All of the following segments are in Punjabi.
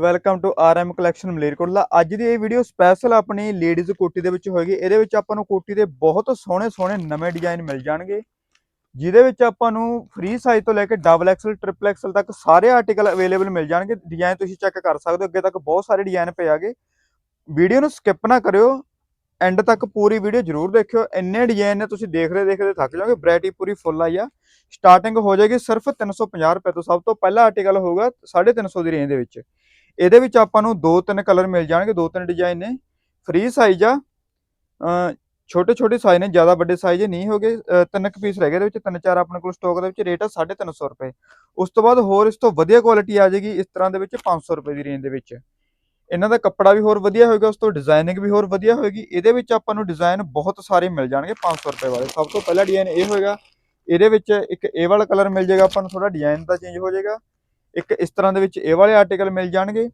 Welcome to RM collection Malerkotla. ਅੱਜ ਦੀ ਇਹ ਵੀਡੀਓ ਸਪੈਸ਼ਲ ਆਪਣੀ ਲੇਡੀਜ਼ ਕੋਟੀ ਦੇ ਵਿੱਚ ਹੋਏਗੀ। ਇਹਦੇ ਵਿੱਚ ਆਪਾਂ ਨੂੰ ਕੋਟੀ ਦੇ ਬਹੁਤ ਸੋਹਣੇ ਸੋਹਣੇ ਨਵੇਂ ਡਿਜ਼ਾਈਨ ਮਿਲ ਜਾਣਗੇ। ਜਿਹਦੇ ਵਿੱਚ ਆਪਾਂ ਨੂੰ ਫ੍ਰੀ ਸਾਈਜ਼ ਤੋਂ ਲੈ ਕੇ ਡਬਲ ਐਕਸਲ ਟ੍ਰਿਪਲ ਐਕਸਲ ਤੱਕ ਸਾਰੇ ਆਰਟੀਕਲ ਅਵੇਲੇਬਲ ਮਿਲ ਜਾਣਗੇ। ਡਿਜ਼ਾਈਨ ਤੁਸੀਂ ਚੈੱਕ ਕਰ ਸਕਦੇ ਹੋ। ਅੱਗੇ ਤੱਕ ਬਹੁਤ ਸਾਰੇ ਡਿਜ਼ਾਈਨ ਪਏ ਆਗੇ। ਵੀਡੀਓ ਨੂੰ ਸਕਿਪ ਨਾ ਕਰਿਓ। ਐਂਡ ਤੱਕ ਪੂਰੀ ਵੀਡੀਓ ਜ਼ਰੂਰ ਦੇਖਿਓ। ਇੰਨੇ ਡਿਜ਼ਾਈਨ ਨੇ ਤੁਸੀਂ ਦੇਖਦੇ ਦੇਖਦੇ ਥੱਕ ਜਾਓਗੇ। ਵੈਰਾਈਟੀ ਪੂਰੀ ਫੁੱਲ ਆਈ ਆ। ਸਟਾਰਟਿੰਗ ਹੋ ਜਾਏਗੀ ਸਿਰਫ 350 ਰੁਪਏ ਤੋਂ। ਸਭ ਤੋਂ ਪਹਿਲਾ ਆਰਟੀਕਲ ਹੋਊਗਾ 350 ਦੀ ਰੇਂਜ ਦੇ ਵਿੱਚ। ਇਹਦੇ ਵਿੱਚ ਆਪਾਂ ਨੂੰ ਦੋ ਤਿੰਨ ਕਲਰ ਮਿਲ ਜਾਣਗੇ, ਦੋ ਤਿੰਨ ਡਿਜ਼ਾਈਨ ਨੇ। ਫ੍ਰੀ ਸਾਈਜ਼ ਆ। ਛੋਟੇ ਛੋਟੇ ਸਾਈਜ਼ ਨੇ, ਜ਼ਿਆਦਾ ਵੱਡੇ ਸਾਈਜ਼ ਨਹੀਂ ਹੋਗੇ। ਅਹ ਤਿੰਨ ਕੁ ਪੀਸ ਰਹਿ ਗਏ ਇਹਦੇ ਵਿੱਚ, ਤਿੰਨ ਚਾਰ ਆਪਣੇ ਕੋਲ ਸਟਾਕ ਦੇ ਵਿੱਚ। ਰੇਟ ਆ 350 ਰੁਪਏ। ਉਸ ਤੋਂ ਬਾਅਦ ਹੋਰ ਇਸ ਤੋਂ ਵਧੀਆ ਕੁਆਲਿਟੀ ਆ ਜਾਏਗੀ ਇਸ ਤਰ੍ਹਾਂ ਦੇ ਵਿੱਚ 500 ਰੁਪਏ ਦੀ ਰੇਂਜ ਦੇ ਵਿੱਚ। ਇਹਨਾਂ ਦਾ ਕੱਪੜਾ ਵੀ ਹੋਰ ਵਧੀਆ ਹੋਏਗਾ, ਉਸ ਤੋਂ ਡਿਜ਼ਾਈਨਿੰਗ ਵੀ ਹੋਰ ਵਧੀਆ ਹੋਏਗੀ। ਇਹਦੇ ਵਿੱਚ ਆਪਾਂ ਨੂੰ ਡਿਜ਼ਾਈਨ ਬਹੁਤ ਸਾਰੇ ਮਿਲ ਜਾਣਗੇ 500 ਰੁਪਏ ਵਾਲੇ। ਸਭ ਤੋਂ ਪਹਿਲਾ ਡਿਜ਼ਾਈਨ ਇਹ ਹੋਏਗਾ। ਇਹਦੇ ਵਿੱਚ ਇੱਕ ਇਹ ਵਾਲਾ ਕਲਰ ਮਿਲ ਜਾਏਗਾ, ਆਪਾਂ ਨੂੰ ਥੋੜਾ ਡਿਜ਼ਾਈਨ ਦਾ ਚੇਂਜ ਹੋ ਜਾਏਗਾ। ਇੱਕ ਇਸ ਤਰ੍ਹਾਂ ਦੇ ਵਿੱਚ ਇਹ ਵਾਲੇ ਆਰਟੀਕਲ ਮਿਲ ਜਾਣਗੇ।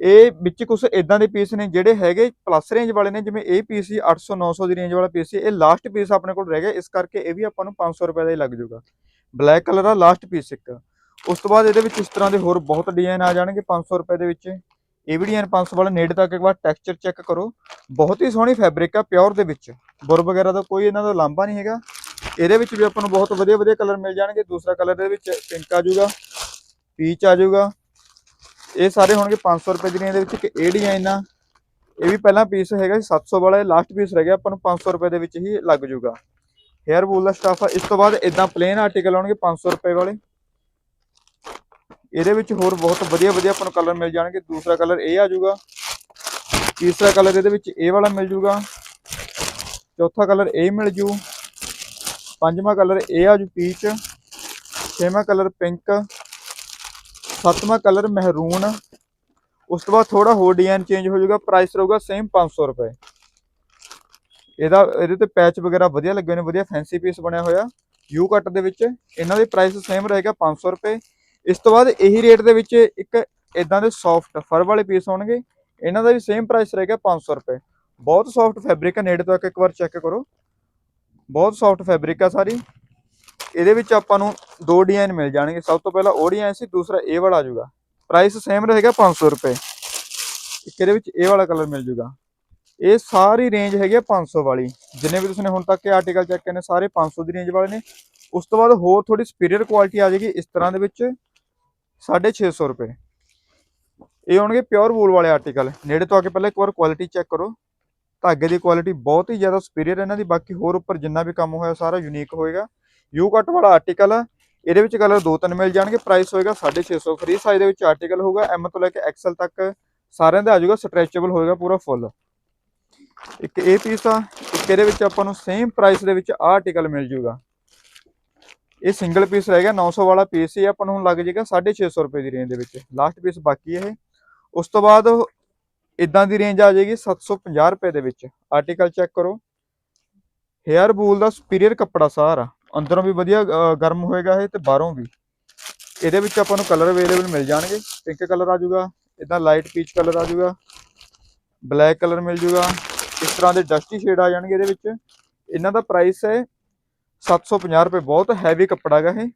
ਇਹ ਵਿੱਚ ਕੁਝ ਇਦਾਂ ਦੇ ਪੀਸ ਨੇ ਜਿਹੜੇ ਹੈਗੇ ਪਲੱਸ ਰੇਂਜ ਵਾਲੇ ਨੇ, ਜਿਵੇਂ ਇਹ ਪੀਸ ਸੀ 800 900 ਦੀ ਰੇਂਜ ਵਾਲਾ ਪੀਸ ਸੀ, ਇਹ ਲਾਸਟ ਪੀਸ ਆਪਣੇ ਕੋਲ ਰਹਿ ਗਿਆ, ਇਸ ਕਰਕੇ ਇਹ ਵੀ ਆਪਾਂ ਨੂੰ 500 ਰੁਪਏ ਦਾ ਹੀ ਲੱਗ ਜਾਊਗਾ। ਬਲੈਕ ਕਲਰ ਦਾ ਲਾਸਟ ਪੀਸ ਇੱਕ। ਉਸ ਤੋਂ ਬਾਅਦ ਇਹਦੇ ਵਿੱਚ ਇਸ ਤਰ੍ਹਾਂ ਦੇ ਹੋਰ ਬਹੁਤ ਡਿਜ਼ਾਈਨ ਆ ਜਾਣਗੇ 500 ਰੁਪਏ ਦੇ ਵਿੱਚ। ਇਹ ਵੀ ਡਿਜ਼ਾਈਨ 500 ਵਾਲਾ ਨੇੜੇ ਤੱਕ ਇੱਕ ਵਾਰ ਟੈਕਸਚਰ ਚੈੱਕ ਕਰੋ। ਬਹੁਤ ਹੀ ਸੋਹਣੀ ਫੈਬਰਿਕ ਆ ਪਿਓਰ ਦੇ ਵਿੱਚ। ਬੁਰ ਵਗੈਰਾ ਦਾ ਕੋਈ ਇਹਨਾਂ ਦਾ ਲਾਂਭਾ ਨਹੀਂ ਹੈਗਾ। ਇਹਦੇ ਵਿੱਚ ਵੀ ਆਪਾਂ ਨੂੰ ਬਹੁਤ ਵਧੀਆ ਵਧੀਆ ਕਲਰ ਮਿਲ ਜਾਣਗੇ। ਦੂਸਰਾ ਕਲਰ ਦੇ ਵਿੱਚ ਪਿੰਕ ਆ ਜਾਊਗਾ। ਪੀਚ ਆ ਜਾਊਗਾ। ਇਹ ਸਾਰੇ ਹੋਣਗੇ 500 ਰੁਪਏ ਦੀ ਰੇਂਜ ਦੇ ਵਿੱਚ ਇੱਕ ਇਹ ਡਿਜ਼ਾਈਨ ਆ ਇਹ ਵੀ ਪਹਿਲਾਂ ਪੀਸ ਹੈਗਾ ਸੀ 700 ਵਾਲਾ, ਇਹ ਲਾਸਟ ਪੀਸ ਰਹਿ ਗਿਆ, ਆਪਾਂ ਨੂੰ 500 ਰੁਪਏ ਦੇ ਵਿੱਚ ਹੀ ਲੱਗ ਜਾਊਗਾ। ਹੇਅਰ ਬੂਲ ਦਾ ਸਟਾਫ ਆ, ਇਸ ਤੋਂ ਬਾਅਦ ਇਦਾਂ ਪਲੇਨ ਆਰਟੀਕਲ ਆਉਣਗੇ 500 ਰੁਪਏ ਵਾਲੇ। ਇਹਦੇ ਵਿੱਚ ਹੋਰ ਬਹੁਤ ਵਧੀਆ ਵਧੀਆ ਆਪਾਂ ਨੂੰ ਕਲਰ ਮਿਲ ਜਾਣਗੇ। ਦੂਸਰਾ ਕਲਰ ਇਹ ਆ ਜਾਊਗਾ। ਤੀਸਰਾ ਕਲਰ ਇਹਦੇ ਵਿੱਚ ਇਹ ਵਾਲਾ ਮਿਲ ਜਾਊਗਾ। ਚੌਥਾ ਕਲਰ ਇਹ ਮਿਲ ਜੂ। ਪੰਜਵਾਂ ਕਲਰ ਇਹ ਆ ਜੂ ਪੀਚ ਛੇਵਾਂ ਕਲਰ ਪਿੰਕ ਸੱਤਵਾਂ ਕਲਰ ਮਹਿਰੂਨ ਉਸ ਤੋਂ ਬਾਅਦ ਥੋੜਾ ਹੋਰ ਡਿਜ਼ਾਈਨ ਚੇਂਜ ਹੋ ਜਾਊਗਾ ਪ੍ਰਾਈਸ ਰਹੂਗਾ ਸੇਮ 500 ਰੁਪਏ। ਇਹਦਾ, ਇਹਦੇ ਤੇ ਪੈਚ ਵਗੈਰਾ ਵਧੀਆ ਲੱਗੇ ਨੇ, ਵਧੀਆ ਫੈਂਸੀ ਪੀਸ ਬਣਿਆ ਹੋਇਆ। ਯੂ ਕੱਟ ਦੇ ਵਿੱਚ ਇਹਨਾਂ ਦੇ ਪ੍ਰਾਈਸ ਸੇਮ ਰਹੇਗਾ 500 ਰੁਪਏ। ਇਸ ਤੋਂ ਬਾਅਦ ਇਹੀ ਰੇਟ ਦੇ ਵਿੱਚ ਇੱਕ ਇਦਾਂ ਦੇ ਸੌਫਟ ਫਰ ਵਾਲੇ ਪੀਸ ਹੋਣਗੇ ਇਹਨਾਂ ਦਾ ਵੀ ਸੇਮ ਪ੍ਰਾਈਸ ਰਹੇਗਾ 500 ਰੁਪਏ। ਬਹੁਤ ਸੌਫਟ ਫੈਬਰਿਕ ਹੈ ਨੇੜੇ ਤੋਂ ਇੱਕ ਵਾਰ ਚੈੱਕ ਕਰੋ। ਬਹੁਤ ਸੌਫਟ ਫੈਬਰਿਕ ਆ ਸਾਰੀ। ਇਹਦੇ ਵਿੱਚ ਆਪਾਂ ਨੂੰ ਦੋ ਡਿਜ਼ਾਈਨ ਮਿਲ ਜਾਣਗੇ। ਸਭ ਤੋਂ ਪਹਿਲਾਂ ਉਹ ਡਿਜ਼ਾਈਨ ਸੀ, ਦੂਸਰਾ ਇਹ ਵਾਲਾ ਆ ਜਾਊਗਾ। ਪ੍ਰਾਈਸ ਸੇਮ ਰਹੇਗਾ 500 ਰੁਪਏ। ਇੱਕ ਇਹਦੇ ਵਿੱਚ ਇਹ ਵਾਲਾ ਕਲਰ ਮਿਲ ਜਾਊਗਾ। ਇਹ ਸਾਰੀ ਰੇਂਜ ਹੈਗੀ ਆ 500 ਵਾਲੀ। ਜਿੰਨੇ ਵੀ ਤੁਸੀਂ ਹੁਣ ਤੱਕ ਇਹ ਆਰਟੀਕਲ ਚੈੱਕ ਕਰਨੇ ਨੇ ਸਾਰੇ 500 ਦੀ ਰੇਂਜ ਵਾਲੇ ਨੇ। ਉਸ ਤੋਂ ਬਾਅਦ ਹੋਰ ਥੋੜੀ ਸੁਪੀਰੀਅਰ ਕੁਆਲਿਟੀ ਆ ਜਾਏਗੀ, ਇਸ ਤਰ੍ਹਾਂ ਦੇ ਵਿੱਚ 650 ਰੁਪਏ। ਇਹ ਹੋਣਗੇ ਪਿਓਰ ਵੂਲ ਵਾਲੇ ਆਰਟੀਕਲ ਨੇੜੇ ਤੋਂ ਆ ਕੇ ਪਹਿਲਾਂ ਇੱਕ ਵਾਰ ਕੁਆਲਿਟੀ ਚੈੱਕ ਕਰੋ। ਧਾਗੇ ਦੀ ਕੁਆਲਿਟੀ ਬਹੁਤ ਹੀ ਜ਼ਿਆਦਾ ਸੁਪੀਰੀਅਰ ਇਹਨਾਂ ਦੀ। ਬਾਕੀ ਹੋਰ ਉੱਪਰ ਜਿੰਨਾ ਵੀ ਕੰਮ ਹੋਇਆ ਸਾਰਾ ਯੂਨੀਕ ਹੋਏਗਾ। ਯੂ ਕੱਟ ਵਾਲਾ ਆਰਟੀਕਲ ਆ, ਇਹਦੇ ਵਿੱਚ ਕਲਰ ਦੋ ਤਿੰਨ ਮਿਲ ਜਾਣਗੇ ਪ੍ਰਾਈਸ ਹੋਏਗਾ 650 ਫ੍ਰੀ ਸਾਈਜ਼ ਦੇ ਵਿੱਚ ਆਰਟੀਕਲ ਹੋਊਗਾ ਐਮ ਤੋਂ ਲੈ ਕੇ ਐਕਸਲ ਤੱਕ ਸਾਰਿਆਂ ਦਾ ਆ ਜਾਊਗਾ ਸਟ੍ਰੈਚੇਬਲ ਹੋਏਗਾ ਪੂਰਾ ਫੁੱਲ ਇੱਕ ਇਹ ਪੀਸ ਆ, ਇੱਕ ਇਹਦੇ ਵਿੱਚ ਆਪਾਂ ਨੂੰ ਸੇਮ ਪ੍ਰਾਈਸ ਦੇ ਵਿੱਚ ਆਹ ਆਰਟੀਕਲ ਮਿਲ ਜਾਊਗਾ। ਇਹ ਸਿੰਗਲ ਪੀਸ ਰਹਿ ਗਿਆ 900 ਵਾਲਾ ਪੀਸ ਹੀ ਆਪਾਂ ਨੂੰ ਹੁਣ ਲੱਗ ਜਾਏਗਾ 650 ਰੁਪਏ ਦੀ ਰੇਂਜ ਦੇ ਵਿੱਚ। ਲਾਸਟ ਪੀਸ ਬਾਕੀ ਇਹ। ਉਸ ਤੋਂ ਬਾਅਦ ਇਦਾਂ ਦੀ ਰੇਂਜ ਆ ਜਾਏਗੀ 750 ਰੁਪਏ ਦੇ ਵਿੱਚ। ਆਰਟੀਕਲ ਚੈੱਕ ਕਰੋ। ਹੇਅਰ ਬੂਲ ਦਾ ਸੁਪੀਰੀਅਰ ਕੱਪੜਾ ਸਾਰਾ। ਅੰਦਰੋਂ ਵੀ ਵਧੀਆ ਗਰਮ ਹੋਏਗਾ ਇਹ ਤੇ ਬਾਹਰੋਂ ਵੀ। ਇਹਦੇ ਵਿੱਚ ਆਪਾਂ ਨੂੰ ਕਲਰ ਅਵੇਲੇਬਲ ਮਿਲ ਜਾਣਗੇ। ਪਿੰਕ ਕਲਰ ਆ ਜਾਊਗਾ ਇਦਾਂ ਲਾਈਟ ਪੀਚ ਕਲਰ ਆ ਜਾਊਗਾ ਬਲੈਕ ਕਲਰ ਮਿਲ ਜਾਊਗਾ। ਇਸ ਤਰ੍ਹਾਂ ਦੇ ਡਸਟੀ ਸ਼ੇਡ ਆ ਜਾਣਗੇ ਇਹਦੇ ਵਿੱਚ। ਇਹਨਾਂ ਦਾ ਪ੍ਰਾਈਸ ਹੈ 750 ਰੁਪਏ। ਬਹੁਤ ਹੈਵੀ ਕੱਪੜਾ ਹੈਗਾ ਇਹ।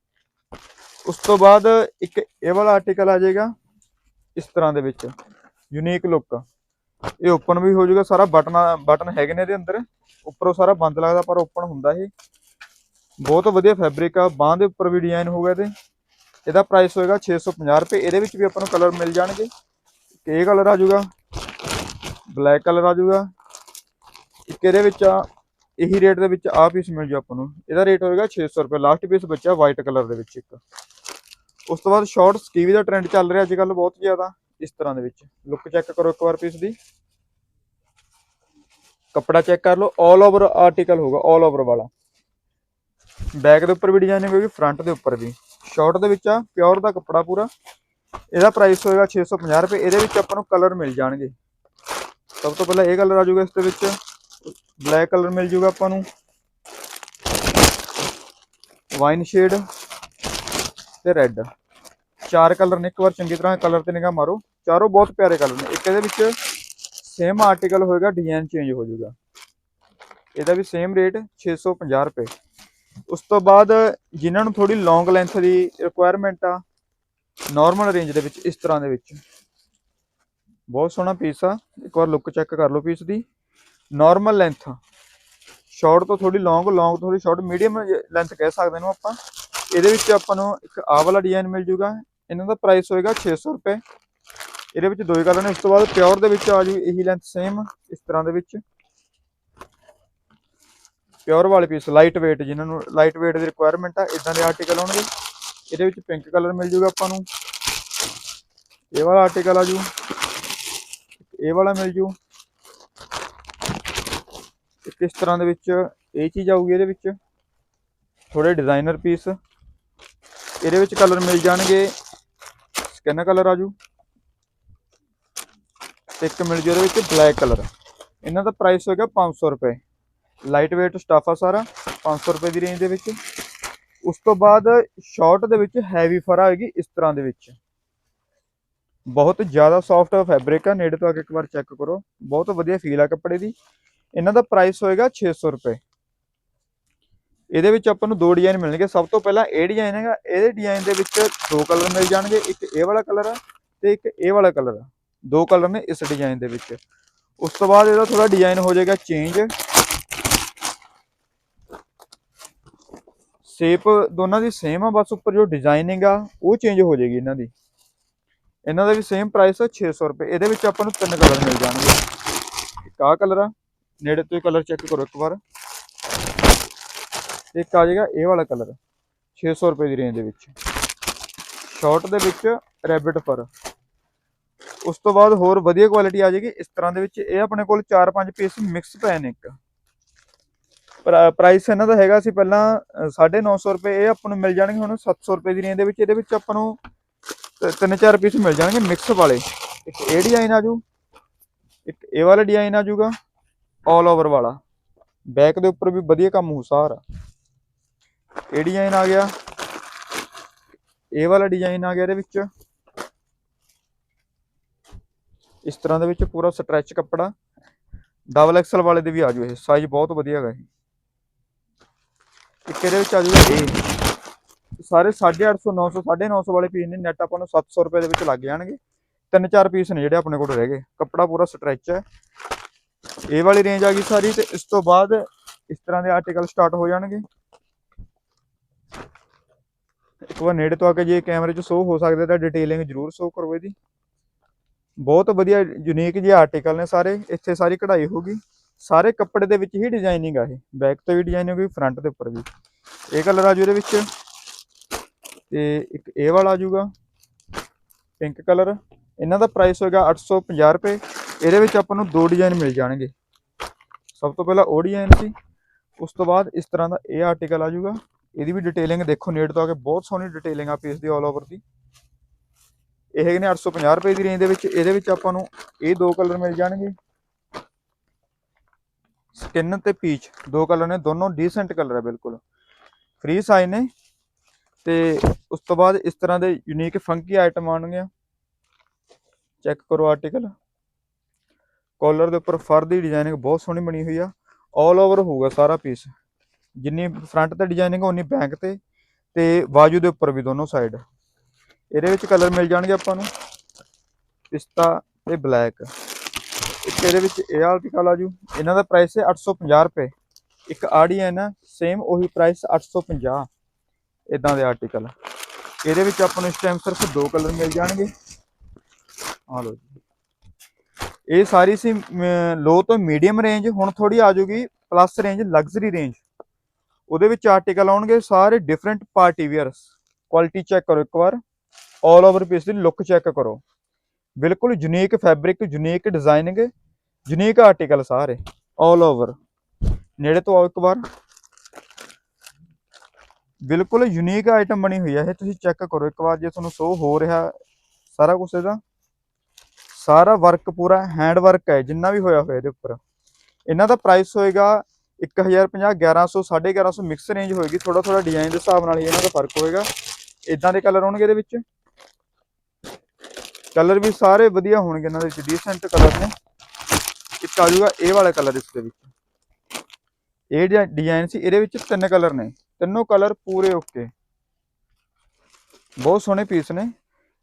ਉਸ ਤੋਂ ਬਾਅਦ ਇੱਕ ਇਹ ਵਾਲਾ ਆਰਟੀਕਲ ਆ ਜਾਏਗਾ, ਇਸ ਤਰ੍ਹਾਂ ਦੇ ਵਿੱਚ। ਯੂਨੀਕ ਲੁੱਕ ਇਹ ਓਪਨ ਵੀ ਹੋ ਜਾਊਗਾ, ਸਾਰਾ ਬਟਨ ਬਟਨ ਹੈਗੇ ਨੇ ਇਹਦੇ ਅੰਦਰ। ਉੱਪਰੋਂ ਸਾਰਾ ਬੰਦ ਲੱਗਦਾ, ਪਰ ਓਪਨ ਹੁੰਦਾ ਇਹ। ਬਹੁਤ ਵਧੀਆ ਫੈਬਰਿਕ ਆ, ਬਾਹ ਦੇ ਉੱਪਰ ਵੀ ਡਿਜ਼ਾਈਨ ਹੋਊਗਾ ਇਹਦੇ। ਇਹਦਾ ਪ੍ਰਾਈਸ ਹੋਏਗਾ 650 ਰੁਪਏ, ਇਹਦੇ ਵਿੱਚ ਵੀ ਆਪਾਂ ਨੂੰ ਕਲਰ ਮਿਲ ਜਾਣਗੇ। ਇੱਕ ਇਹ ਕਲਰ ਆ ਜਾਊਗਾ ਬਲੈਕ ਕਲਰ ਆ ਜਾਊਗਾ। ਇੱਕ ਇਹਦੇ ਵਿੱਚ ਆ, ਇਹੀ ਰੇਟ ਦੇ ਵਿੱਚ ਆਹ ਪੀਸ ਮਿਲ ਜੂ ਆਪਾਂ ਨੂੰ। ਇਹਦਾ ਰੇਟ ਹੋਏਗਾ 600 ਰੁਪਏ ਲਾਸਟ ਪੀਸ ਬੱਚਾ ਵਾਈਟ ਕਲਰ ਦੇ ਵਿੱਚ ਇੱਕ। ਉਸ ਤੋਂ ਬਾਅਦ ਸ਼ਾਰਟ ਸਕੀਵੀ ਦਾ ਟ੍ਰੈਂਡ ਚੱਲ ਰਿਹਾ ਅੱਜ ਕੱਲ ਬਹੁਤ ਜ਼ਿਆਦਾ, ਇਸ ਤਰ੍ਹਾਂ ਦੇ ਵਿੱਚ। ਲੁੱਕ ਚੈੱਕ ਕਰੋ ਇੱਕ ਵਾਰ ਪੀਸ ਦੀ। ਕੱਪੜਾ ਚੈੱਕ ਕਰ ਲਓ 올 ਓਵਰ ਆਰਟੀਕਲ ਹੋਊਗਾ 올 ਓਵਰ ਵਾਲਾ। ਬੈਕ ਦੇ ਉੱਪਰ ਵੀ ਡਿਜ਼ਾਈਨਿੰਗ ਹੋਏਗੀ ਫਰੰਟ ਦੇ ਉੱਪਰ ਵੀ। ਸ਼ਾਰਟ ਦੇ ਵਿੱਚ ਆ ਪਿਓਰ ਦਾ ਕੱਪੜਾ ਪੂਰਾ। ਇਹਦਾ ਪ੍ਰਾਈਸ ਹੋਏਗਾ 650 ਰੁਪਏ। ਇਹਦੇ ਵਿੱਚ ਆਪਾਂ ਨੂੰ ਕਲਰ ਮਿਲ ਜਾਣਗੇ। ਸਭ ਤੋਂ ਪਹਿਲਾਂ ਇਹ ਕਲਰ ਆ ਜਾਊਗਾ ਇਸ ਦੇ ਵਿੱਚ। ਬਲੈਕ ਕਲਰ ਮਿਲ ਜਾਊਗਾ ਆਪਾਂ ਨੂੰ। ਵਾਈਨ ਸ਼ੇਡ ਤੇ ਰੈੱਡ ਚਾਰ ਕਲਰ ਨੇ। ਇੱਕ ਵਾਰ ਚੰਗੀ ਤਰ੍ਹਾਂ ਕਲਰ ਤੇ ਨਿਗਾਹ ਮਾਰੋ। ਚਾਰੋਂ ਬਹੁਤ ਪਿਆਰੇ ਕਲਰ ਨੇ। ਇੱਕ ਇਹਦੇ ਵਿੱਚ ਸੇਮ ਆਰਟੀਕਲ ਹੋਏਗਾ ਡਿਜ਼ਾਈਨ ਚੇਂਜ ਹੋ ਜਾਊਗਾ। ਇਹਦਾ ਵੀ ਸੇਮ ਰੇਟ 650 ਰੁਪਏ। ਉਸ ਤੋਂ ਬਾਅਦ ਜਿਨ੍ਹਾਂ ਨੂੰ ਥੋੜੀ ਲੌਂਗ ਲੈਂਥ ਦੀ ਰਿਕੁਆਇਰਮੈਂਟ ਆ ਨਾਰਮਲ ਰੇਂਜ ਦੇ ਵਿੱਚ, ਇਸ ਤਰ੍ਹਾਂ ਦੇ ਵਿੱਚ। ਬਹੁਤ ਸੋਹਣਾ ਪੀਸ ਆ, ਇੱਕ ਵਾਰ ਲੁੱਕ ਚੈੱਕ ਕਰ ਲਓ ਪੀਸ ਦੀ। ਨਾਰਮਲ ਲੈਂਥ ਸ਼ਾਰਟ ਤੋਂ ਥੋੜੀ ਲੌਂਗ ਲੌਂਗ ਤੋਂ ਥੋੜੀ ਸ਼ਾਰਟ ਮੀਡੀਅਮ ਲੈਂਥ ਕਹਿ ਸਕਦੇ ਇਹਨੂੰ ਆਪਾਂ। ਇਹਦੇ ਵਿੱਚ ਆਪਾਂ ਨੂੰ ਇੱਕ ਆਹ ਵਾਲਾ ਡਿਜ਼ਾਈਨ ਮਿਲ ਜੂਗਾ। ਇਹਨਾਂ ਦਾ ਪ੍ਰਾਈਸ ਹੋਏਗਾ 600 ਰੁਪਏ। ਇਹਦੇ ਵਿੱਚ ਦੋ ਹੀ ਕਲਰ ਨੇ। ਉਸ ਤੋਂ ਬਾਅਦ ਪਿਓਰ ਦੇ ਵਿੱਚ ਆ ਜੂ ਇਹੀ ਲੈਂਥ ਸੇਮ ਇਸ ਤਰ੍ਹਾਂ ਦੇ ਵਿੱਚ। ਪਿਓਰ ਵਾਲੇ ਪੀਸ ਲਾਈਟ weight ਜਿਨ੍ਹਾਂ ਨੂੰ ਲਾਈਟ weight ਦੀ ਰਿਕੁਆਇਰਮੈਂਟ ਆ ਇਦਾਂ ਦੇ ਆਰਟੀਕਲ ਆਉਣਗੇ। ਇਹਦੇ ਵਿੱਚ ਪਿੰਕ ਕਲਰ ਮਿਲ ਜੂਗਾ ਆਪਾਂ ਨੂੰ। ਇਹ ਵਾਲਾ ਆਰਟੀਕਲ ਆ ਜੂ। ਇਹ ਵਾਲਾ ਮਿਲ ਜੂ। ਕਿਸ ਤਰ੍ਹਾਂ ਦੇ ਵਿੱਚ ਇਹ ਚੀਜ਼ ਆਊਗੀ ਇਹਦੇ ਵਿੱਚ? ਥੋੜੇ ਡਿਜ਼ਾਈਨਰ ਪੀਸ ਇਹਦੇ ਵਿੱਚ ਕਲਰ ਮਿਲ ਜਾਣਗੇ। ਸਕਿਨ ਕਲਰ ਆ ਜੂ। ਤੇ ਇੱਕ ਮਿਲ ਜੂ ਇਹਦੇ ਵਿੱਚ ਬਲੈਕ ਕਲਰ ਇਹਨਾਂ ਦਾ ਪ੍ਰਾਈਸ ਹੋਏਗਾ 500 ਰੁਪਏ। ਲਾਈਟ weight ਸਟਾਫ ਆ ਸਾਰਾ 500 ਰੁਪਏ ਦੀ ਰੇਂਜ ਦੇ ਵਿੱਚ। ਉਸ ਤੋਂ ਬਾਅਦ ਸ਼ਾਰਟ ਦੇ ਵਿੱਚ ਹੈਵੀ ਫਰ ਹੋਏਗੀ ਇਸ ਤਰ੍ਹਾਂ ਦੇ ਵਿੱਚ। ਬਹੁਤ ਜ਼ਿਆਦਾ ਸੌਫਟ ਫੈਬਰਿਕ ਆ, ਨੇੜੇ ਤੋਂ ਆ ਕੇ ਇੱਕ ਵਾਰ ਚੈੱਕ ਕਰੋ। ਬਹੁਤ ਵਧੀਆ ਫੀਲ ਆ ਕੱਪੜੇ ਦੀ। ਇਹਨਾਂ ਦਾ ਪ੍ਰਾਈਸ ਹੋਏਗਾ 600 ਰੁਪਏ। ਇਹਦੇ ਵਿੱਚ ਆਪਾਂ ਨੂੰ ਦੋ ਡਿਜ਼ਾਈਨ ਮਿਲਣਗੇ। ਸਭ ਤੋਂ ਪਹਿਲਾਂ ਇਹ ਡਿਜ਼ਾਈਨ ਹੈਗਾ, ਇਹਦੇ ਡਿਜ਼ਾਈਨ ਦੇ ਵਿੱਚ ਦੋ ਕਲਰ ਮਿਲ ਜਾਣਗੇ। ਇੱਕ ਇਹ ਵਾਲਾ ਕਲਰ ਆ ਤੇ ਇੱਕ ਇਹ ਵਾਲਾ ਕਲਰ ਆ। ਦੋ ਕਲਰ ਨੇ ਇਸ ਡਿਜ਼ਾਈਨ ਦੇ ਵਿੱਚ। ਉਸ ਤੋਂ ਬਾਅਦ ਇਹਦਾ ਥੋੜਾ ਡਿਜ਼ਾਈਨ ਹੋ ਜਾਏਗਾ ਚੇਂਜ ਸ਼ੇਪ ਦੋਨਾਂ ਦੀ ਸੇਮ ਆ, ਬਸ ਉੱਪਰ ਜੋ ਡਿਜ਼ਾਈਨਿੰਗ ਆ, ਉਹ ਚੇਂਜ ਹੋ ਜਾਏਗੀ ਇਹਨਾਂ ਦੀ। ਇਹਨਾਂ ਦਾ ਵੀ ਸੇਮ ਪ੍ਰਾਈਸ ਆ 600 ਰੁਪਏ। ਇਹਦੇ ਵਿੱਚ ਆਪਾਂ ਨੂੰ ਤਿੰਨ ਕਲਰ ਮਿਲ ਜਾਣਗੇ। ਇੱਕ ਆਹ ਕਲਰ ਆ, ਨੇੜੇ ਤੋਂ ਕਲਰ ਚੈੱਕ ਕਰੋ ਇੱਕ ਵਾਰ। ਇੱਕ ਆ ਜਾਏਗਾ, ਇਹ ਵਾਲਾ ਕਲਰ 600 ਰੁਪਏ ਦੀ ਰੇਂਜ ਦੇ ਵਿੱਚ। ਸ਼ਾਰਟ ਦੇ ਵਿੱਚ ਰੈਬਿਟ ਫਰ ਉਸ ਤੋਂ ਬਾਅਦ ਹੋਰ ਵਧੀਆ ਕੁਆਲਿਟੀ ਆ ਜਾਏਗੀ। ਇਸ ਤਰ੍ਹਾਂ ਦੇ ਵਿੱਚ ਇਹ ਆਪਣੇ ਕੋਲ 4-5 ਪੀਸ ਮਿਕਸ ਪਏ ਨੇ ਇੱਕ। ਪ੍ਰਾਈਸ ਇਹਨਾਂ ਦਾ ਹੈਗਾ ਸੀ ਪਹਿਲਾਂ ਅ, 950 ਰੁਪਏ ਇਹ ਆਪਾਂ ਨੂੰ ਮਿਲ ਜਾਣਗੇ ਹੁਣ 700 ਰੁਪਏ ਦੀ ਰੇਂਜ ਦੇ ਵਿੱਚ ਇਹਦੇ ਵਿੱਚ ਆਪਾਂ ਨੂੰ ਤਿੰਨ ਚਾਰ ਪੀਸ ਮਿਲ ਜਾਣਗੇ ਮਿਕਸ ਵਾਲੇ। ਇੱਕ ਇਹ ਡਿਜ਼ਾਈਨ ਆ ਜੂ ਇੱਕ ਇਹ ਵਾਲਾ ਡਿਜ਼ਾਈਨ ਆ ਜੂਗਾ ਆਲ ਓਵਰ ਵਾਲਾ। ਬੈਕ ਦੇ ਉੱਪਰ ਵੀ ਵਧੀਆ ਕੰਮ ਹੋ ਸਾਰਾ। ਇਹ ਡਿਜ਼ਾਈਨ ਆ ਗਿਆ ਇਹ ਵਾਲਾ ਡਿਜ਼ਾਈਨ ਆ ਗਿਆ ਇਹਦੇ ਵਿੱਚ। ਇਸ ਤਰ੍ਹਾਂ ਦੇ ਵਿੱਚ ਪੂਰਾ ਸਟ੍ਰੈਚ ਕੱਪੜਾ। ਡਬਲ ਐਕਸਲ ਵਾਲੇ ਦੇ ਵੀ ਆ ਜੂ ਇਹ ਸਾਈਜ਼ ਬਹੁਤ ਵਧੀਆ ਹੈਗਾ ਇਹ। ਇੱਕ ਇਹਦੇ ਵਿੱਚ ਆ ਜੂਗਾ ਇਹ ਸਾਰੇ 850 900 950 ਵਾਲੇ ਪੀਸ ਨੇ ਨੈਟ ਆਪਾਂ ਨੂੰ 700 ਰੁਪਏ ਦੇ ਵਿੱਚ ਲੱਗ ਜਾਣਗੇ। ਤਿੰਨ ਚਾਰ ਪੀਸ ਨੇ ਜਿਹੜੇ ਆਪਣੇ ਕੋਲ ਰਹਿ ਗਏ। ਕੱਪੜਾ ਪੂਰਾ ਸਟ੍ਰੈਚ ਹੈ। ਇਹ ਵਾਲੀ ਰੇਂਜ ਆ ਗਈ ਸਾਰੀ ਤੇ ਇਸ ਤੋਂ ਬਾਅਦ ਇਸ ਤਰ੍ਹਾਂ ਦੇ ਆਰਟੀਕਲ ਸਟਾਰਟ ਹੋ ਜਾਣਗੇ। ਇੱਕ ਵਾਰ ਨੇੜੇ ਤੋਂ ਆ ਕੇ ਜੇ ਕੈਮਰੇ 'ਚ ਸ਼ੋ ਹੋ ਸਕਦੇ ਤਾਂ ਡਿਟੇਲਿੰਗ ਜ਼ਰੂਰ ਸ਼ੋ ਕਰੋ ਇਹਦੀ। ਬਹੁਤ ਵਧੀਆ ਯੂਨੀਕ ਜਿਹੇ ਆਰਟੀਕਲ ਨੇ ਸਾਰੇ। ਇੱਥੇ ਸਾਰੀ ਕਢਾਈ ਹੋਗੀ ਸਾਰੇ ਕੱਪੜੇ ਦੇ ਵਿੱਚ ਹੀ ਡਿਜ਼ਾਈਨਿੰਗ ਆ ਇਹ। ਬੈਕ ਤੇ ਵੀ ਡਿਜ਼ਾਈਨ ਹੋਈ ਫਰੰਟ ਦੇ ਉੱਪਰ ਵੀ। ਇਹ ਕਲਰ ਆ ਜੂ ਇਹਦੇ ਵਿੱਚ। ਤੇ ਇੱਕ ਇਹ ਵਾਲਾ ਆ ਜੂਗਾ। ਪਿੰਕ ਕਲਰ ਇਹਨਾਂ ਦਾ ਪ੍ਰਾਈਸ ਹੋਏਗਾ 850 ਰੁਪਏ। ਇਹਦੇ ਵਿੱਚ ਆਪਾਂ ਨੂੰ ਦੋ ਡਿਜ਼ਾਈਨ ਮਿਲ ਜਾਣਗੇ। ਸਭ ਤੋਂ ਪਹਿਲਾਂ ਉਹ ਡਿਜ਼ਾਈਨ ਸੀ। ਉਸ ਤੋਂ ਬਾਅਦ ਇਸ ਤਰ੍ਹਾਂ ਦਾ ਇਹ ਆਰਟੀਕਲ ਆ ਜੂਗਾ। ਇਹਦੀ ਵੀ ਡਿਟੇਲਿੰਗ ਦੇਖੋ ਨੇੜ ਤੋਂ ਆ ਕੇ ਬਹੁਤ ਸੋਹਣੀ ਡਿਟੇਲਿੰਗ ਆ ਪੀਸ ਦੀ ਆਲ ਓਵਰ ਦੀ। ਇਹ ਹੈਗੇ ਨੇ 850 ਰੁਪਏ ਦੀ ਰੇਂਜ ਦੇ ਵਿੱਚ। ਇਹਦੇ ਵਿੱਚ ਆਪਾਂ ਨੂੰ ਇਹ ਦੋ ਕਲਰ ਮਿਲ ਜਾਣਗੇ। ਸਕਿਨ ਤੇ ਪੀਚ, ਦੋ ਕਲਰ ਨੇ, ਦੋਨੋਂ ਡੀਸੈਂਟ ਕਲਰ ਹੈ ਬਿਲਕੁਲ। ਫ੍ਰੀ ਸਾਈਜ਼ ਨੇ। ਤੇ ਉਸ ਤੋਂ ਬਾਅਦ ਇਸ ਤਰ੍ਹਾਂ ਦੇ ਯੂਨੀਕ ਫੰਕੀ ਆਈਟਮ ਆਉਣਗੀਆਂ। ਚੈੱਕ ਕਰੋ ਆਰਟੀਕਲ ਕਾਲਰ ਦੇ ਉੱਪਰ ਫਰ ਦੀ ਡਿਜ਼ਾਈਨਿੰਗ ਬਹੁਤ ਸੋਹਣੀ ਬਣੀ ਹੋਈ ਆ। ਆਲ ਓਵਰ ਹੋਊਗਾ ਸਾਰਾ ਪੀਸ ਜਿੰਨੀ ਫਰੰਟ ਤੇ ਡਿਜ਼ਾਈਨਿੰਗ ਉਨੀ ਬੈਕ ਤੇ। ਤੇ ਬਾਜੂ ਦੇ ਉੱਪਰ ਵੀ ਦੋਨੋਂ ਸਾਈਡ ਇਹਦੇ ਵਿੱਚ ਕਲਰ ਮਿਲ ਜਾਣਗੇ ਆਪਾਂ ਨੂੰ। ਪਿਸਤਾ ਤੇ ਬਲੈਕ ਇੱਕ ਇਹਦੇ ਵਿੱਚ ਇਹ ਆਰਟੀਕਲ ਆ ਜੂ। ਇਹਨਾਂ ਦਾ ਪ੍ਰਾਈਸ ਹੈ 850 ਰੁਪਏ। ਇੱਕ ਆਡੀਅਨ ਹੈ ਸੇਮ ਉਹੀ ਪ੍ਰਾਈਸ 850 ਇਦਾਂ ਦੇ ਆਰਟੀਕਲ ਇਹਦੇ ਵਿੱਚ ਆਪਾਂ ਨੂੰ ਇਸ ਟਾਈਮ ਸਿਰਫ ਦੋ ਕਲਰ ਮਿਲ ਜਾਣਗੇ। ਆ ਲਓ ਜੀ। ਇਹ ਸਾਰੀ ਸੀ ਲੋ ਤੋਂ ਮੀਡੀਅਮ ਰੇਂਜ ਹੁਣ ਥੋੜੀ ਆ ਜਾਊਗੀ ਪਲੱਸ ਰੇਂਜ ਲਗਜ਼ਰੀ ਰੇਂਜ ਉਹਦੇ ਵਿੱਚ ਆਰਟੀਕਲ ਆਉਣਗੇ ਸਾਰੇ different party wears quality check ਕਰੋ ਇੱਕ ਵਾਰ। ਆਲ ਓਵਰ ਪੀਸ ਦੀ ਲੁੱਕ ਚੈੱਕ ਕਰੋ। ਬਿਲਕੁਲ unique fabric unique designing unique article ਸਾਰੇ ਆਲ ਓਵਰ ਨੇੜੇ ਤੋਂ ਆਓ ਇੱਕ ਵਾਰ। ਬਿਲਕੁਲ ਯੂਨੀਕ ਆਈਟਮ ਬਣੀ ਹੋਈ ਹੈ ਇਹ, ਤੁਸੀਂ ਚੈੱਕ ਕਰੋ ਇੱਕ ਵਾਰ ਜੇ ਤੁਹਾਨੂੰ ਸ਼ੋ ਹੋ ਰਿਹਾ ਸਾਰਾ ਕੁਝ ਇਹਦਾ। ਸਾਰਾ ਵਰਕ ਪੂਰਾ ਹੈਂਡ ਵਰਕ ਹੈ, ਜਿੰਨਾ ਵੀ ਹੋਇਆ ਹੋਇਆ ਇਹਦੇ ਉੱਪਰ। ਇਹਨਾਂ ਦਾ ਪ੍ਰਾਈਸ ਹੋਏਗਾ 1050 1100 1150 ਮਿਕਸ ਰੇਂਜ ਹੋਏਗੀ। ਥੋੜਾ ਥੋੜਾ ਡਿਜ਼ਾਈਨ ਦੇ ਹਿਸਾਬ ਨਾਲ ਹੀ ਇਹਨਾਂ ਦਾ ਫ਼ਰਕ ਹੋਏਗਾ। ਇਦਾਂ ਦੇ ਕਲਰ ਹੋਣਗੇ ਇਹਦੇ ਵਿੱਚ। ਕਲਰ ਵੀ ਸਾਰੇ ਵਧੀਆ ਹੋਣਗੇ ਇਹਨਾਂ ਦੇ ਵਿੱਚ ਡੀਸੈਂਟ ਕਲਰ ਨੇ। ਇੱਕ ਆ ਜਾਊਗਾ ਇਹ ਵਾਲਾ ਕਲਰ ਇਸ ਦੇ ਵਿੱਚ। ਇਹ ਜਿਹੜਾ ਡਿਜ਼ਾਈਨ ਸੀ, ਇਹਦੇ ਵਿੱਚ ਤਿੰਨ ਕਲਰ ਨੇ। ਤਿੰਨੋਂ ਕਲਰ ਪੂਰੇ ਓਕੇ ਬਹੁਤ ਸੋਹਣੇ ਪੀਸ ਨੇ।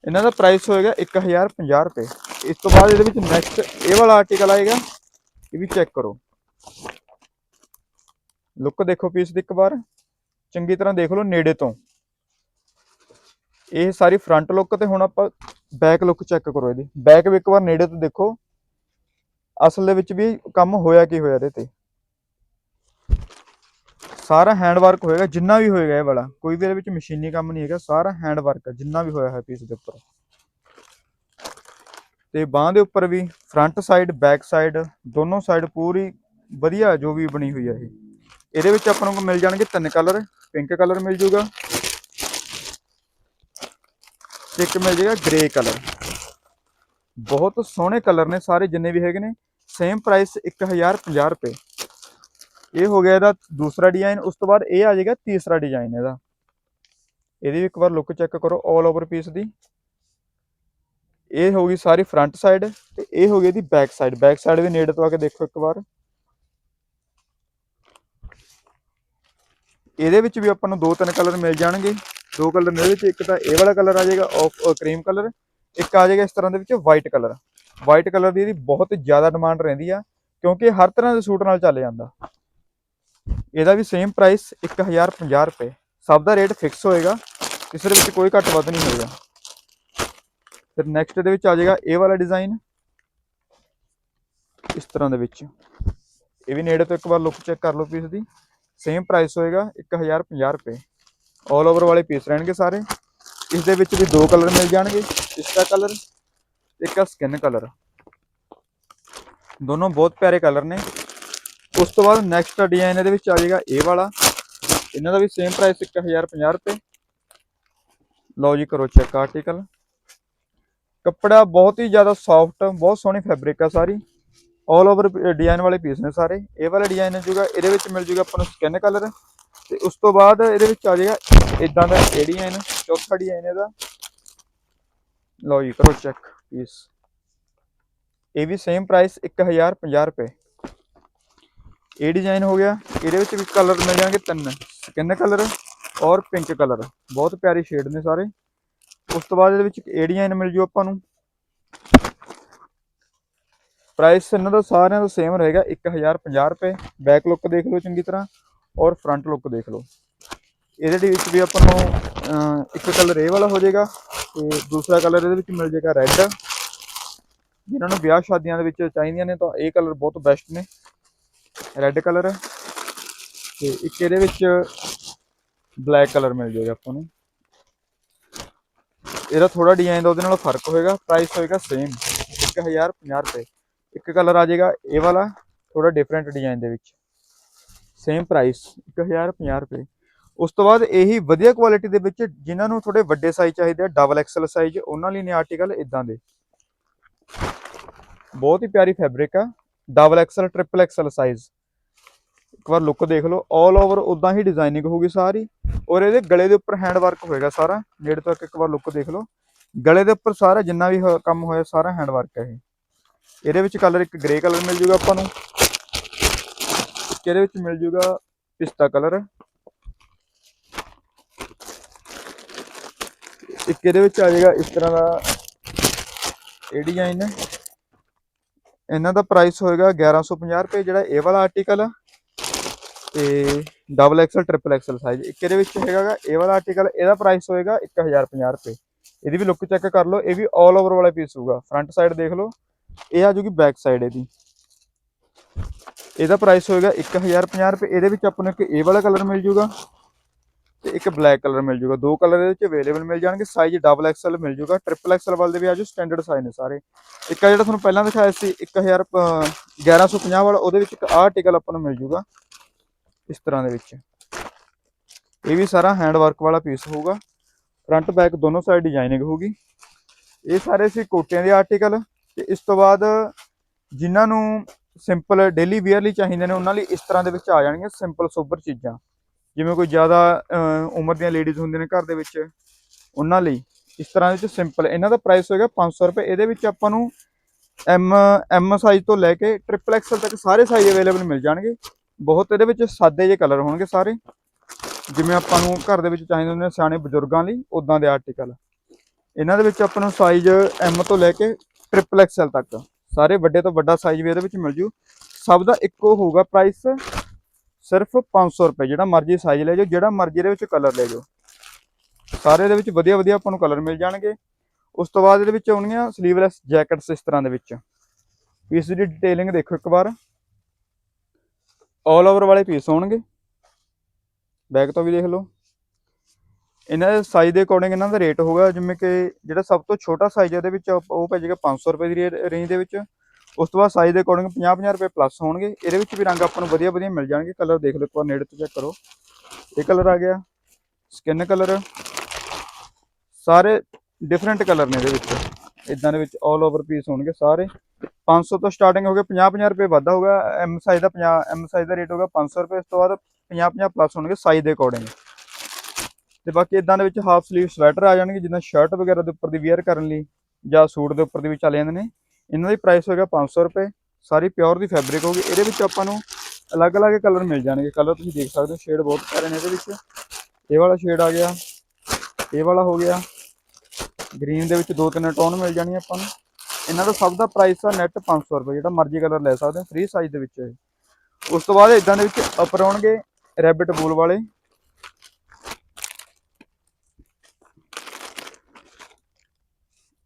ਇਹਨਾਂ ਦਾ ਪ੍ਰਾਈਸ ਹੋਏਗਾ 1050 ਰੁਪਏ। ਇਸ ਤੋਂ ਬਾਅਦ ਇਹਦੇ ਵਿੱਚ ਨੈਕਸਟ ਇਹ ਵਾਲਾ ਆਰਟੀਕਲ ਆਏਗਾ, ਇਹ ਵੀ ਚੈੱਕ ਕਰੋ। ਲੁੱਕ ਦੇਖੋ ਪੀਸ ਦੀ ਇੱਕ ਵਾਰ। ਚੰਗੀ ਤਰ੍ਹਾਂ ਦੇਖ ਲਓ ਨੇੜੇ ਤੋਂ। ਇਹ ਸਾਰੀ ਫਰੰਟ ਲੁੱਕ ਤੇ ਹੁਣ ਆਪਾਂ ਬੈਕ ਲੁੱਕ ਚੈੱਕ ਕਰੋ ਇਹਦੀ। ਬੈਕ ਵੀ ਇੱਕ ਵਾਰ ਨੇੜੇ ਤੋਂ ਦੇਖੋ। ਅਸਲ ਦੇ ਵਿੱਚ ਵੀ ਕੰਮ ਹੋਇਆ ਕੀ ਹੋਇਆ ਇਹਦੇ ਤੇ। ਸਾਰਾ ਹੈਂਡ ਵਰਕ ਹੋਏਗਾ, ਜਿੰਨਾ ਵੀ ਹੋਏਗਾ ਇਹ ਵਾਲਾ। ਕੋਈ ਵੀ ਇਹਦੇ ਵਿੱਚ ਮਸ਼ੀਨੀ ਕੰਮ ਨਹੀਂ ਹੈਗਾ, ਸਾਰਾ ਹੈਂਡ ਵਰਕ ਹੈ ਜਿੰਨਾ ਵੀ ਹੋਇਆ ਹੈ ਪੀਸ ਦੇ ਉੱਪਰ। ਤੇ ਬਾਹ ਦੇ ਉੱਪਰ ਵੀ ਫਰੰਟ ਸਾਈਡ ਬੈਕ ਸਾਈਡ ਦੋਨੋਂ ਸਾਈਡ ਪੂਰੀ ਵਧੀਆ ਜੋ ਵੀ ਬਣੀ ਹੋਈ ਹੈ ਇਹ। ਇਹਦੇ ਵਿੱਚ ਆਪਾਂ ਨੂੰ ਮਿਲ ਜਾਣਗੇ ਤਿੰਨ ਕਲਰ ਪਿੰਕ ਕਲਰ ਮਿਲ ਜੂਗਾ। ਤੇ ਇੱਕ ਮਿਲ ਜਾਏਗਾ ਗ੍ਰੇ ਕਲਰ ਬਹੁਤ ਸੋਹਣੇ ਕਲਰ ਨੇ ਸਾਰੇ, ਜਿੰਨੇ ਵੀ ਹੈਗੇ ਨੇ। ਸੇਮ ਪ੍ਰਾਈਸ 1050 ਰੁਪਏ। ਇਹ ਹੋ ਗਿਆ ਇਹਦਾ ਦੂਸਰਾ ਡਿਜ਼ਾਈਨ ਉਸ ਤੋਂ ਬਾਅਦ ਇਹ ਆ ਜਾਏਗਾ ਤੀਸਰਾ ਡਿਜ਼ਾਈਨ ਇਹਦਾ। ਇਹਦੀ ਵੀ ਇੱਕ ਵਾਰ ਲੁੱਕ ਚੈੱਕ ਕਰੋ 올 ਓਵਰ ਪੀਸ ਦੀ। ਇਹ ਹੋ ਗਈ ਸਾਰੀ ਫਰੰਟ ਸਾਈਡ ਤੇ ਇਹ ਹੋ ਗਈ ਇਹਦੀ ਬੈਕ ਸਾਈਡ ਬੈਕ ਸਾਈਡ ਵੀ ਨੇੜੇ ਤੋਂ ਆ ਕੇ ਦੇਖੋ ਇੱਕ ਵਾਰ। ਇਹਦੇ ਵਿੱਚ ਵੀ ਆਪਾਂ ਨੂੰ ਦੋ ਤਿੰਨ ਕਲਰ ਮਿਲ ਜਾਣਗੇ। ਦੋ ਕਲਰ ਨੇ ਇਹਦੇ ਵਿੱਚ, ਇੱਕ ਤਾਂ ਇਹ ਵਾਲਾ ਕਲਰ ਆ ਜਾਏਗਾ ਆਫ ਕਰੀਮ ਕਲਰ, ਇੱਕ ਆ ਜਾਏਗਾ ਇਸ ਤਰ੍ਹਾਂ ਦੇ ਵਿੱਚ ਵਾਈਟ ਕਲਰ। ਵਾਈਟ ਕਲਰ ਦੀ ਇਹਦੀ ਬਹੁਤ ਜ਼ਿਆਦਾ ਡਿਮਾਂਡ ਰਹਿੰਦੀ ਆ, ਕਿਉਂਕਿ ਇਹ ਹਰ ਤਰ੍ਹਾਂ ਦੇ ਸੂਟ ਨਾਲ ਚੱਲ ਜਾਂਦਾ। ਇਹਦਾ ਵੀ ਸੇਮ ਪ੍ਰਾਈਸ 1050 ਰੁਪਏ। ਸਭ ਦਾ ਰੇਟ ਫਿਕਸ ਹੋਏਗਾ ਕਿਸੇ ਦੇ ਵਿੱਚ ਕੋਈ ਘੱਟ ਵੱਧ ਨਹੀਂ ਹੋਏਗਾ। ਫਿਰ ਨੈਕਸਟ ਦੇ ਵਿੱਚ ਆ ਜਾਏਗਾ ਇਹ ਵਾਲਾ ਡਿਜ਼ਾਈਨ ਇਸ ਤਰ੍ਹਾਂ ਦੇ ਵਿੱਚ। ਇਹ ਵੀ ਨੇੜੇ ਤੋਂ ਇੱਕ ਵਾਰ ਲੁੱਕ ਚੈੱਕ ਕਰ ਲਓ ਪੀਸ ਦੀ। ਸੇਮ ਪ੍ਰਾਈਸ ਹੋਏਗਾ 1050 ਰੁਪਏ। 올 ਓਵਰ ਵਾਲੇ ਪੀਸ ਰਹਿਣਗੇ ਸਾਰੇ। ਇਸ ਦੇ ਵਿੱਚ ਵੀ ਦੋ ਕਲਰ ਮਿਲ ਜਾਣਗੇ। ਇਸਦਾ ਕਲਰ ਇੱਕ ਆ ਸਕਿਨ ਕਲਰ ਦੋਨੋਂ ਬਹੁਤ ਪਿਆਰੇ ਕਲਰ ਨੇ। ਉਸ ਤੋਂ ਬਾਅਦ ਨੈਕਸਟ ਡਿਜ਼ਾਈਨ ਇਹਦੇ ਵਿੱਚ ਆ ਜਾਏਗਾ ਇਹ ਵਾਲਾ। ਇਹਨਾਂ ਦਾ ਵੀ ਸੇਮ ਪ੍ਰਾਈਸ 1050 ਰੁਪਏ। ਲਓ ਜੀ ਕਰੋ ਚੈੱਕ ਆਰਟੀਕਲ ਕੱਪੜਾ ਬਹੁਤ ਹੀ ਜ਼ਿਆਦਾ ਸੌਫਟ ਬਹੁਤ ਸੋਹਣੀ ਫੈਬਰਿਕ ਆ ਸਾਰੀ। 올 ਓਵਰ ਡਿਜ਼ਾਈਨ ਵਾਲੇ ਪੀਸ ਨੇ ਸਾਰੇ। ਇਹ ਵਾਲਾ ਡਿਜ਼ਾਈਨ ਜੂਗਾ। ਇਹਦੇ ਵਿੱਚ ਮਿਲ ਜੂਗਾ ਆਪਾਂ ਨੂੰ ਸਕਿਨ ਕਲਰ ਤੇ ਉਸ ਤੋਂ ਬਾਅਦ ਇਹਦੇ ਵਿੱਚ ਆ ਜਾਏਗਾ ਇਦਾਂ ਦਾ ਇਹ ਡਿਜ਼ਾਈਨ ਚੌਥਾ ਡਿਜ਼ਾਈਨ ਇਹਦਾ। ਲਓ ਜੀ, ਕਰੋ ਚੈੱਕ ਪੀਸ ਇਹ ਵੀ ਸੇਮ ਪ੍ਰਾਈਸ 1050 ਰੁਪਏ। ਇਹ ਡਿਜ਼ਾਈਨ ਹੋ ਗਿਆ। ਇਹਦੇ ਵਿੱਚ ਵੀ ਕਲਰ ਮਿਲ ਜਾਣਗੇ ਤਿੰਨ। ਸਕਿਨ ਕਲਰ ਔਰ ਪਿੰਕ ਕਲਰ ਬਹੁਤ ਪਿਆਰੇ ਸ਼ੇਡ ਨੇ ਸਾਰੇ। ਉਸ ਤੋਂ ਬਾਅਦ ਇਹਦੇ ਵਿੱਚ ਇਹ ਡਿਜ਼ਾਈਨ ਮਿਲ ਜੂ ਆਪਾਂ ਨੂੰ। ਪ੍ਰਾਈਸ ਇਹਨਾਂ ਦਾ ਸਾਰਿਆਂ ਦਾ ਸੇਮ ਰਹੇਗਾ 1050 ਰੁਪਏ। ਬੈਕ ਲੁੱਕ ਦੇਖ ਲਓ ਚੰਗੀ ਤਰ੍ਹਾਂ। ਔਰ ਫਰੰਟ ਲੁੱਕ ਦੇਖ ਲਓ। ਇਹਦੇ ਦੇ ਵਿੱਚ ਵੀ ਆਪਾਂ ਨੂੰ ਇੱਕ ਕਲਰ ਇਹ ਵਾਲਾ ਹੋ ਜਾਏਗਾ ਤੇ ਦੂਸਰਾ ਕਲਰ ਇਹਦੇ ਵਿੱਚ ਮਿਲ ਜਾਏਗਾ ਰੈੱਡ ਜਿਨ੍ਹਾਂ ਨੂੰ ਵਿਆਹ ਸ਼ਾਦੀਆਂ ਦੇ ਵਿੱਚ ਚਾਹੀਦੀਆਂ ਨੇ ਤਾਂ ਇਹ ਕਲਰ ਬਹੁਤ ਬੈਸਟ ਨੇ। ਰੈੱਡ ਕਲਰ ਤੇ ਇੱਕ ਇਹਦੇ ਵਿੱਚ ਬਲੈਕ ਕਲਰ ਮਿਲ ਜਾਏਗਾ ਆਪਾਂ ਨੂੰ। ਇਹਦਾ ਥੋੜਾ ਡਿਜ਼ਾਈਨ ਦਾ ਉਹਦੇ ਨਾਲ ਫ਼ਰਕ ਹੋਏਗਾ ਪ੍ਰਾਈਸ ਹੋਏਗਾ ਸੇਮ 1050 ਰੁਪਏ। ਇੱਕ ਕਲਰ ਆ ਜਾਏਗਾ ਇਹ ਵਾਲਾ ਥੋੜਾ ਡਿਫਰੈਂਟ ਡਿਜ਼ਾਈਨ ਦੇ ਵਿੱਚ। ਸੇਮ ਪ੍ਰਾਈਸ 1050 ਰੁਪਏ। ਉਸ ਤੋਂ ਬਾਅਦ ਇਹੀ ਵਧੀਆ ਕੁਆਲਿਟੀ ਦੇ ਵਿੱਚ ਜਿਨ੍ਹਾਂ ਨੂੰ ਥੋੜੇ ਵੱਡੇ ਸਾਈਜ਼ ਚਾਹੀਦੇ ਆ ਡਬਲ ਐਕਸਲ ਸਾਈਜ਼ ਉਹਨਾਂ ਲਈ ਨੇ ਆਰਟੀਕਲ ਇਦਾਂ ਦੇ। ਬਹੁਤ ਹੀ ਪਿਆਰੀ ਫੈਬਰਿਕ ਆ double XL triple XL size ਇੱਕ ਵਾਰ ਲੁੱਕ ਦੇਖ ਲਓ 올 ਓਵਰ ਉਦਾਂ ਹੀ ਡਿਜ਼ਾਈਨਿੰਗ ਹੋਊਗੀ ਸਾਰੀ। ਔਰ ਇਹਦੇ ਗਲੇ ਦੇ ਉੱਪਰ ਹੈਂਡ ਵਰਕ ਹੋਏਗਾ ਸਾਰਾ, ਨੇੜੇ ਤੱਕ ਇੱਕ ਵਾਰ ਲੁੱਕ ਦੇਖ ਲਓ। ਗਲੇ ਦੇ ਉੱਪਰ ਸਾਰਾ ਜਿੰਨਾ ਵੀ ਕੰਮ ਹੋਇਆ ਸਾਰਾ ਹੈਂਡ ਵਰਕ ਹੈ ਇਹ। ਇਹਦੇ ਵਿੱਚ ਕਲਰ ਇੱਕ ਗ੍ਰੇ ਕਲਰ ਮਿਲ ਜੂਗਾ ਆਪਾਂ ਨੂੰ। ਇਹਦੇ ਵਿੱਚ ਮਿਲ ਜੂਗਾ? ਪਿਸਤਾ ਕਲਰ। ਇੱਕ ਇਹਦੇ ਵਿੱਚ ਆ ਜਾਏਗਾ? ਇਸ ਤਰ੍ਹਾਂ ਦਾ ਇਹ ਡਿਜ਼ਾਈਨ ਹੈ। ਇਹਨਾਂ ਦਾ ਪ੍ਰਾਈਸ ਹੋਏਗਾ 1150 ਰੁਪਏ, ਜਿਹੜਾ ਇਹ ਵਾਲਾ ਆਰਟੀਕਲ ਆ। ਤੇ double XL triple XL size ਇੱਕ ਇਹਦੇ ਵਿੱਚ ਹੈਗਾ ਇਹ ਵਾਲਾ ਆਰਟੀਕਲ ਇਹਦਾ ਪ੍ਰਾਈਸ ਹੋਏਗਾ 1050 ਰੁਪਏ। ਇਹਦੀ ਵੀ ਲੁੱਕ ਚੈੱਕ ਕਰ ਲਓ, ਇਹ ਵੀ 올 ਓਵਰ ਵਾਲਾ ਪੀਸ ਹੋਊਗਾ। ਫਰੰਟ ਸਾਈਡ ਦੇਖ ਲਓ। ਇਹ ਆ ਜੂਗੀ ਬੈਕ ਸਾਈਡ ਇਹਦੀ। ਇਹਦਾ ਪ੍ਰਾਈਸ ਹੋਏਗਾ 1050 ਰੁਪਏ। ਇਹਦੇ ਵਿੱਚ ਆਪਾਂ ਨੂੰ ਇੱਕ ਇਹ ਵਾਲਾ ਕਲਰ ਮਿਲ ਜੂਗਾ ਤੇ ਇੱਕ ਬਲੈਕ ਕਲਰ ਮਿਲ ਜੂਗਾ। ਦੋ ਕਲਰ ਇਹਦੇ ਵਿੱਚ ਅਵੇਲੇਬਲ ਮਿਲ ਜਾਣਗੇ। ਸਾਈਜ਼ ਡਬਲ ਐਕਸਲ ਮਿਲ ਜੂਗਾ। ਟ੍ਰਿਪਲ ਐਕਸਲ ਵਾਲੇ ਦੇ ਵੀ ਆ ਆਜੋ ਸਟੈਂਡਰਡ ਸਾਈਜ਼ ਨੇ ਸਾਰੇ। ਇੱਕ ਆ ਜਿਹੜਾ ਤੁਹਾਨੂੰ ਪਹਿਲਾਂ ਦਿਖਾਇਆ ਸੀ 1000 ਅਹ 1150 ਵਾਲਾ, ਉਹਦੇ ਵਿੱਚ ਇੱਕ ਆਹ ਆਰਟੀਕਲ ਆਪਾਂ ਨੂੰ ਮਿਲ ਜੂਗਾ ਇਸ ਤਰ੍ਹਾਂ ਦੇ ਵਿੱਚ। ਇਹ ਵੀ ਸਾਰਾ ਹੈਂਡ ਵਰਕ ਵਾਲਾ ਪੀਸ ਹੋਊਗਾ। ਫਰੰਟ ਬੈਕ ਦੋਨੋਂ ਸਾਈਡ ਡਿਜ਼ਾਈਨਿੰਗ ਹੋਊਗੀ। ਇਹ ਸਾਰੇ ਸੀ ਕੋਟਿਆਂ ਦੇ ਆਰਟੀਕਲ ਤੇ ਇਸ ਤੋਂ ਬਾਅਦ ਜਿਨ੍ਹਾਂ ਨੂੰ ਸਿੰਪਲ ਡੇਲੀ ਵੇਅਰ ਲਈ ਚਾਹੀਦੇ ਨੇ, ਉਹਨਾਂ ਲਈ ਇਸ ਤਰ੍ਹਾਂ ਦੇ ਵਿੱਚ ਆ ਜਾਣਗੀਆਂ ਸਿੰਪਲ ਸੋਬਰ ਚੀਜ਼ਾਂ। ਜਿਵੇਂ ਕੋਈ ਜ਼ਿਆਦਾ ਉਮਰ ਦੀਆਂ ਲੇਡੀਜ਼ ਹੁੰਦੀਆਂ ਨੇ ਘਰ ਦੇ ਵਿੱਚ, ਉਹਨਾਂ ਲਈ ਇਸ ਤਰ੍ਹਾਂ ਦੇ ਵਿੱਚ ਸਿੰਪਲ ਇਹਨਾਂ ਦਾ ਪ੍ਰਾਈਸ ਹੋਏਗਾ 500 ਰੁਪਏ। ਇਹਦੇ ਵਿੱਚ ਆਪਾਂ ਨੂੰ ਐਮ ਐਮ ਸਾਈਜ਼ ਤੋਂ ਲੈ ਕੇ ਟ੍ਰਿਪਲ ਐਕਸਲ ਤੱਕ ਸਾਰੇ ਸਾਈਜ਼ ਅਵੇਲੇਬਲ ਮਿਲ ਜਾਣਗੇ। ਬਹੁਤ ਇਹਦੇ ਵਿੱਚ ਸਾਦੇ ਜਿਹੇ ਕਲਰ ਹੋਣਗੇ ਸਾਰੇ। ਜਿਵੇਂ ਆਪਾਂ ਨੂੰ ਘਰ ਦੇ ਵਿੱਚ ਚਾਹੀਦੇ ਹੁੰਦੇ ਨੇ ਸਿਆਣੇ ਬਜ਼ੁਰਗਾਂ ਲਈ ਉਦਾਂ ਦੇ ਆਰਟੀਕਲ ਇਹਨਾਂ ਦੇ ਵਿੱਚ ਆਪਾਂ ਨੂੰ ਸਾਈਜ਼ ਐਮ ਤੋਂ ਲੈ ਕੇ ਟ੍ਰਿਪਲ ਐਕਸਲ ਤੱਕ। ਸਾਰੇ ਵੱਡੇ ਤੋਂ ਵੱਡਾ ਸਾਈਜ਼ ਵੀ ਇਹਦੇ ਵਿੱਚ ਮਿਲ ਜੂ। ਸਭ ਦਾ ਇੱਕੋ ਹੋਊਗਾ ਪ੍ਰਾਈਸ ਸਿਰਫ 500 ਰੁਪਏ, ਜਿਹੜਾ ਮਰਜ਼ੀ ਸਾਈਜ਼ ਲੈ ਜਾਓ, ਜਿਹੜਾ ਮਰਜ਼ੀ ਇਹਦੇ ਵਿੱਚ ਕਲਰ ਲੈ ਜਾਓ। ਸਾਰੇ ਦੇ ਵਿੱਚ ਵਧੀਆ ਵਧੀਆ ਆਪਾਂ ਨੂੰ ਕਲਰ ਮਿਲ ਜਾਣਗੇ। ਉਸ ਤੋਂ ਬਾਅਦ ਇਹਦੇ ਵਿੱਚ ਆਉਣਗੀਆਂ ਸਲੀਵਲੈਸ ਜੈਕਟਸ ਇਸ ਤਰ੍ਹਾਂ ਦੇ ਵਿੱਚ। ਪੀਸ ਦੀ ਡਿਟੇਲਿੰਗ ਦੇਖੋ ਇੱਕ ਵਾਰ। ਆਲ ਓਵਰ ਵਾਲੇ ਪੀਸ ਹੋਣਗੇ। ਬੈਕ ਤੋਂ ਵੀ ਦੇਖ ਲਓ। ਇਹਨਾਂ ਦੇ ਸਾਈਜ਼ ਦੇ ਅਕੋਰਡਿੰਗ ਇਹਨਾਂ ਦਾ ਰੇਟ ਹੋਗਾ ਜਿਵੇਂ ਕਿ ਜਿਹੜਾ ਸਭ ਤੋਂ ਛੋਟਾ ਸਾਈਜ਼ ਹੈ ਇਹਦੇ ਵਿੱਚ ਉਹ ਉਹ ਪੈ ਜਾਏਗਾ 500 ਰੁਪਏ ਦੀ ਰੇਂਜ ਦੇ ਵਿੱਚ। ਉਸ ਤੋਂ ਬਾਅਦ ਸਾਈਜ਼ ਦੇ ਅਕੋਰਡਿੰਗ 50-50 ਰੁਪਏ ਪਲੱਸ ਹੋਣਗੇ। ਇਹਦੇ ਵਿੱਚ ਵੀ ਰੰਗ ਆਪਾਂ ਨੂੰ ਵਧੀਆ ਵਧੀਆ ਮਿਲ ਜਾਣਗੇ। ਕਲਰ ਦੇਖ ਲਓ ਇੱਕ ਵਾਰ ਨੇੜੇ ਤੋਂ ਚੈੱਕ ਕਰੋ। ਇਹ ਕਲਰ ਆ ਗਿਆ। ਸਕਿਨ ਕਲਰ ਸਾਰੇ ਡਿਫਰੈਂਟ ਕਲਰ ਨੇ ਇਹਦੇ ਵਿੱਚ। ਇਦਾਂ ਦੇ ਵਿੱਚ 올 ਓਵਰ ਪੀਸ ਹੋਣਗੇ ਸਾਰੇ। 500 ਤੋਂ ਸਟਾਰਟਿੰਗ ਹੋ ਗਿਆ 50-50 ਰੁਪਏ ਵਾਧਾ ਹੋਗਾ ਐਮ ਸਾਈਜ਼ ਦਾ 50 ਐਮ ਸਾਈਜ਼ ਦਾ ਰੇਟ ਹੋਗਾ 500 ਰੁਪਏ। ਉਸ ਤੋਂ ਬਾਅਦ 50-50 ਪਲੱਸ ਹੋਣਗੇ ਸਾਈਜ਼ ਦੇ ਅਕੋਰਡਿੰਗ ਤੇ ਬਾਕੀ ਇਦਾਂ ਦੇ ਵਿੱਚ ਹਾਫ ਸਲੀਵ ਸਵੈਟਰ ਆ ਜਾਣਗੇ, ਜਿੱਦਾਂ ਸ਼ਰਟ ਵਗੈਰਾ ਦੇ ਉੱਪਰ ਦੀ ਵੇਅਰ ਕਰਨ ਲਈ ਜਾਂ ਸੂਟ ਦੇ ਉੱਪਰ ਦੀ ਵੀ ਚਲੇ ਜਾਂਦੇ ਨੇ। ਇਹਨਾਂ ਦੀ ਪ੍ਰਾਈਸ ਹੋਏਗਾ 500 ਰੁਪਏ, ਸਾਰੀ ਪਿਓਰ ਦੀ ਫੈਬਰਿਕ ਹੋਗੀ ਇਹਦੇ ਵਿੱਚ ਆਪਾਂ ਨੂੰ ਅਲੱਗ-ਅਲੱਗ ਕਲਰ ਮਿਲ ਜਾਣਗੇ। ਕਲਰ ਤੁਸੀਂ ਦੇਖ ਸਕਦੇ ਹੋ ਸ਼ੇਡ ਬਹੁਤ ਸਾਰੇ ਨੇ ਇਹਦੇ ਵਿੱਚ। ਇਹ ਵਾਲਾ ਸ਼ੇਡ ਆ ਗਿਆ, ਇਹ ਵਾਲਾ ਹੋ ਗਿਆ। ਗ੍ਰੀਨ ਦੇ ਵਿੱਚ ਦੋ ਤਿੰਨ ਟੋਨ ਮਿਲ ਜਾਣਗੇ ਆਪਾਂ ਨੂੰ। ਇਹਨਾਂ ਦਾ ਸਭ ਦਾ ਪ੍ਰਾਈਸ ਆ ਨੈਟ 500 ਰੁਪਏ, ਜਿਹੜਾ ਮਰਜ਼ੀ ਕਲਰ ਲੈ ਸਕਦੇ ਹੋ ਫ੍ਰੀ ਸਾਈਜ਼ ਦੇ ਵਿੱਚ ਇਹ। ਉਸ ਤੋਂ ਬਾਅਦ ਇਦਾਂ ਦੇ ਵਿੱਚ ਅਪਰ ਆਉਣਗੇ ਰੈਬਿਟ ਬੂਲ ਵਾਲੇ।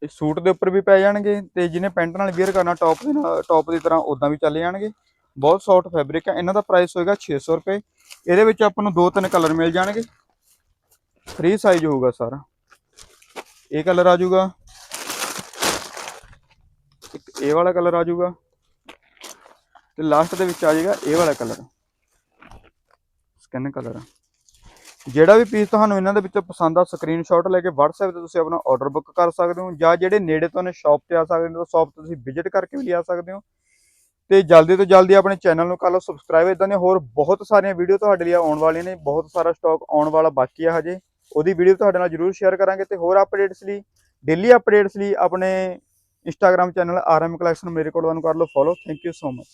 ਇਹ ਸੂਟ ਦੇ ਉੱਪਰ ਵੀ ਪੈ ਜਾਣਗੇ ਤੇ ਜਿਹਨੇ ਪੈਂਟ ਨਾਲ ਵੇਅਰ ਕਰਨਾ ਟੌਪ ਦੇ ਨਾਲ ਟੌਪ ਦੀ ਤਰ੍ਹਾਂ ਉਦਾਂ ਵੀ ਚੱਲ ਜਾਣਗੇ। ਬਹੁਤ ਸੌਫਟ ਫੈਬਰਿਕ ਹੈ। ਇਹਨਾਂ ਦਾ ਪ੍ਰਾਈਸ ਹੋਏਗਾ 600 ਰੁਪਏ। ਇਹਦੇ ਵਿੱਚ ਆਪਾਂ ਨੂੰ ਦੋ ਤਿੰਨ ਕਲਰ ਮਿਲ ਜਾਣਗੇ। ਫ੍ਰੀ ਸਾਈਜ਼ ਹੋਊਗਾ ਸਾਰਾ। ਇਹ ਕਲਰ ਆ ਜਾਊਗਾ। ਇੱਕ ਇਹ ਵਾਲਾ ਕਲਰ ਆ ਜਾਊਗਾ। ਤੇ ਲਾਸਟ ਦੇ ਵਿੱਚ ਆ ਜਾਏਗਾ ਇਹ ਵਾਲਾ ਕਲਰ ਸਕਿਨ ਕਲਰ ਜਿਹੜਾ ਵੀ ਪੀਸ ਤੁਹਾਨੂੰ ਇਹਨਾਂ ਦੇ ਵਿੱਚੋਂ ਪਸੰਦ ਆ ਸਕਰੀਨਸ਼ਾਟ ਲੈ ਕੇ WhatsApp ਤੇ ਤੁਸੀਂ ਆਪਣਾ ਆਰਡਰ ਬੁੱਕ ਕਰ ਸਕਦੇ ਹੋ ਜਾਂ ਜਿਹੜੇ ਨੇੜੇ ਤੋਂ ਨੇ ਸ਼ਾਪ ਤੇ ਆ ਸਕਦੇ ਹੋ ਸ਼ਾਪ ਤੇ ਤੁਸੀਂ ਵਿਜ਼ਿਟ ਕਰਕੇ ਵੀ ਲਿਆ ਸਕਦੇ ਹੋ। ਤੇ ਜਲਦੀ ਤੋਂ ਜਲਦੀ ਆਪਣੇ ਚੈਨਲ ਨੂੰ ਕਰ ਲਓ ਸਬਸਕ੍ਰਾਈਬ ਇਦਾਂ ਦੀਆਂ ਹੋਰ ਬਹੁਤ ਸਾਰੀਆਂ ਵੀਡੀਓ ਤੁਹਾਡੇ ਲਈ ਆਉਣ ਵਾਲੀਆਂ ਨੇ, ਬਹੁਤ ਸਾਰਾ ਸਟਾਕ ਆਉਣ ਵਾਲਾ ਬਾਕੀ ਆ ਹਜੇ। ਉਹਦੀ ਵੀਡੀਓ ਤੁਹਾਡੇ ਨਾਲ ਜਰੂਰ ਸ਼ੇਅਰ ਕਰਾਂਗੇ ਤੇ ਹੋਰ ਅਪਡੇਟਸ ਲਈ ਡੇਲੀ ਅਪਡੇਟਸ ਲਈ ਆਪਣੇ ਇੰਸਟਾਗ੍ਰam ਚੈਨਲ ਆਰਐਮ ਕਲੈਕਸ਼ਨ ਮੇਰੇ ਕੋਲ ਨੂੰ ਕਰ ਲਓ follow thank you so much